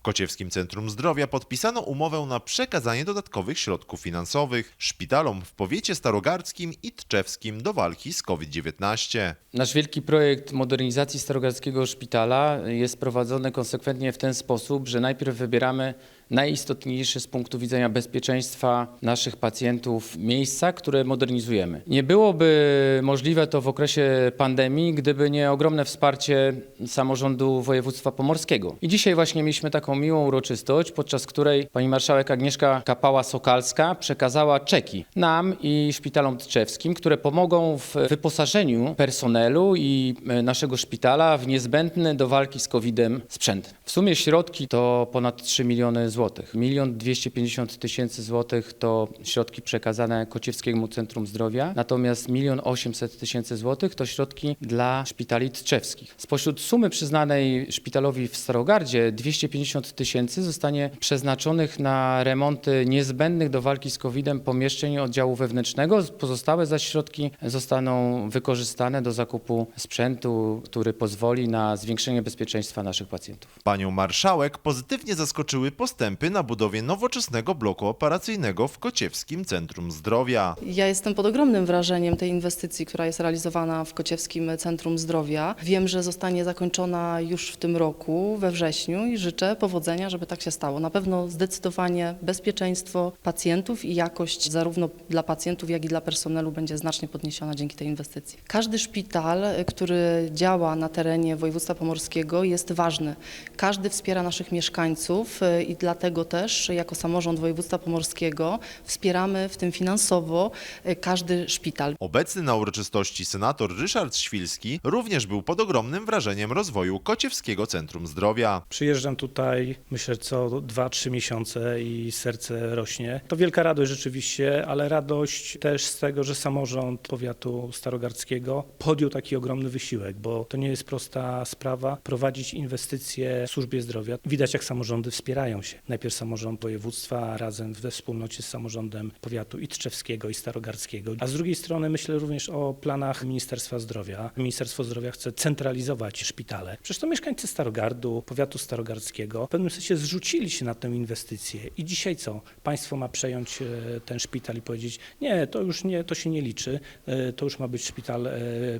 W Kociewskim Centrum Zdrowia podpisano umowę na przekazanie dodatkowych środków finansowych szpitalom w powiecie starogardzkim i tczewskim do walki z COVID-19. Nasz wielki projekt modernizacji Starogardzkiego Szpitala jest prowadzony konsekwentnie w ten sposób, że najpierw wybieramy najistotniejsze z punktu widzenia bezpieczeństwa naszych pacjentów miejsca, które modernizujemy. Nie byłoby możliwe to w okresie pandemii, gdyby nie ogromne wsparcie samorządu województwa pomorskiego. I dzisiaj właśnie mieliśmy taką miłą uroczystość, podczas której pani marszałek Agnieszka Kapała-Sokalska przekazała czeki nam i szpitalom tczewskim, które pomogą w wyposażeniu personelu i e, naszego szpitala w niezbędny do walki z COVID-em sprzęt. W sumie środki to ponad 3 miliony złotych. Milion 250 tysięcy złotych to środki przekazane Kociewskiemu Centrum Zdrowia, natomiast milion 800 tysięcy złotych to środki dla szpitali tczewskich. Spośród sumy przyznanej szpitalowi w Starogardzie 250 tysięcy zostanie przeznaczonych na remonty niezbędnych do walki z COVID-em pomieszczeń oddziału wewnętrznego. Pozostałe zaś środki zostaną wykorzystane do zakupu sprzętu, który pozwoli na zwiększenie bezpieczeństwa naszych pacjentów. Panią marszałek pozytywnie zaskoczyły postępy na budowie nowoczesnego bloku operacyjnego w Kociewskim Centrum Zdrowia. Ja jestem pod ogromnym wrażeniem tej inwestycji, która jest realizowana w Kociewskim Centrum Zdrowia. Wiem, że zostanie zakończona już w tym roku, we wrześniu i życzę powodzenia, żeby tak się stało. Na pewno zdecydowanie bezpieczeństwo pacjentów i jakość zarówno dla pacjentów, jak i dla personelu będzie znacznie podniesiona dzięki tej inwestycji. Każdy szpital, który działa na terenie województwa pomorskiego jest ważny. Każdy wspiera naszych mieszkańców y, i dlatego też jako samorząd województwa pomorskiego wspieramy w tym finansowo y, każdy szpital. Obecny na uroczystości senator Ryszard Świlski również był pod ogromnym wrażeniem rozwoju Kociewskiego Centrum Zdrowia. Przyjeżdżam tutaj, myślę, co 2-3 miesiące i serce rośnie. To wielka radość rzeczywiście, ale radość też z tego, że samorząd powiatu starogardzkiego podjął taki ogromny wysiłek, bo to nie jest prosta sprawa prowadzić inwestycje w służbie zdrowia. Widać, jak samorządy wspierają się. Najpierw samorząd województwa razem we wspólnocie z samorządem powiatu i tczewskiego, i starogardzkiego. A z drugiej strony myślę również o planach Ministerstwa Zdrowia. Ministerstwo Zdrowia chce centralizować szpitale. Przecież to mieszkańcy Starogardu, powiatu starogardzkiego w pewnym sensie zrzucili się na tę inwestycję. I dzisiaj co? Państwo ma przejąć e, ten szpital i powiedzieć, nie, to już nie, to się nie liczy, e, to już ma być szpital e,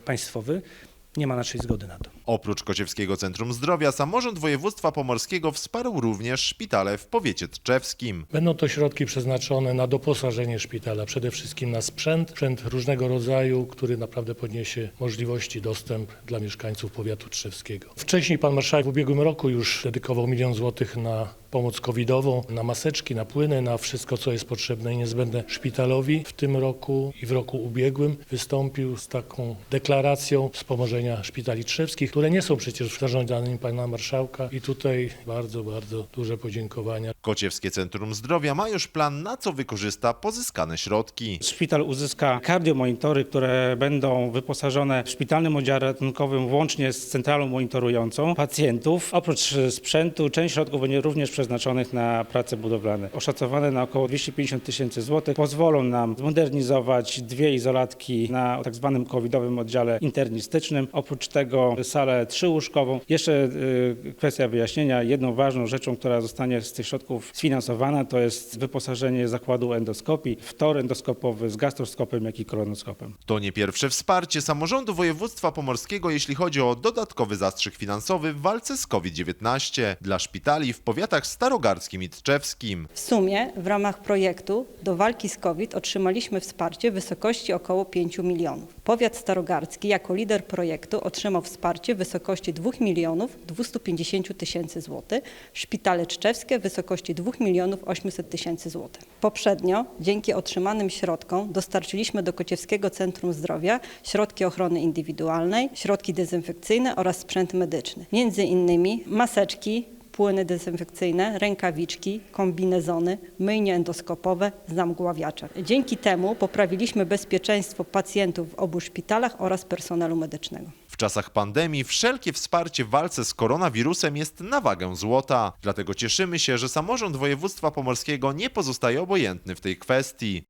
państwowy. Nie ma naszej zgody na to. Oprócz Kociewskiego Centrum Zdrowia samorząd województwa pomorskiego wsparł również szpitale w powiecie tczewskim. Będą to środki przeznaczone na doposażenie szpitala, przede wszystkim na sprzęt, sprzęt różnego rodzaju, który naprawdę podniesie możliwości dostęp dla mieszkańców powiatu trzewskiego. Wcześniej pan marszałek w ubiegłym roku już dedykował milion złotych na pomoc covidową, na maseczki, na płyny, na wszystko, co jest potrzebne i niezbędne szpitalowi. W tym roku i w roku ubiegłym wystąpił z taką deklaracją wspomożenia szpitali trzewskich, które nie są przecież zarządzanymi pana marszałka i tutaj bardzo, bardzo duże podziękowania. Kociewskie Centrum Zdrowia ma już plan, na co wykorzysta pozyskane środki. Szpital uzyska kardiomonitory, które będą wyposażone w szpitalnym oddziale ratunkowym włącznie z centralą monitorującą pacjentów. Oprócz sprzętu część środków będzie również przeznaczonych na prace budowlane. Oszacowane na około 250 tysięcy złotych pozwolą nam zmodernizować dwie izolatki na tak zwanym covidowym oddziale internistycznym. Oprócz tego salę trzyłóżkową. Jeszcze y, kwestia wyjaśnienia. Jedną ważną rzeczą, która zostanie z tych środków sfinansowana to jest wyposażenie zakładu endoskopii w tor endoskopowy z gastroskopem, jak i kolonoskopem. To nie pierwsze wsparcie samorządu województwa pomorskiego, jeśli chodzi o dodatkowy zastrzyk finansowy w walce z COVID-19 dla szpitali w powiatach starogardzkim i tczewskim. W sumie w ramach projektu do walki z COVID otrzymaliśmy wsparcie w wysokości około 5 milionów. Powiat starogardzki jako lider projektu otrzymał wsparcie w wysokości 2 milionów 250 tysięcy złotych, szpitale czczewskie w wysokości 2 milionów 800 tysięcy złotych. Poprzednio dzięki otrzymanym środkom dostarczyliśmy do Kociewskiego Centrum Zdrowia środki ochrony indywidualnej, środki dezynfekcyjne oraz sprzęt medyczny. Między innymi maseczki, płyny dezynfekcyjne, rękawiczki, kombinezony, myjnie endoskopowe, zamgławiacze. Dzięki temu poprawiliśmy bezpieczeństwo pacjentów w obu szpitalach oraz personelu medycznego. W czasach pandemii wszelkie wsparcie w walce z koronawirusem jest na wagę złota. Dlatego cieszymy się, że samorząd województwa pomorskiego nie pozostaje obojętny w tej kwestii.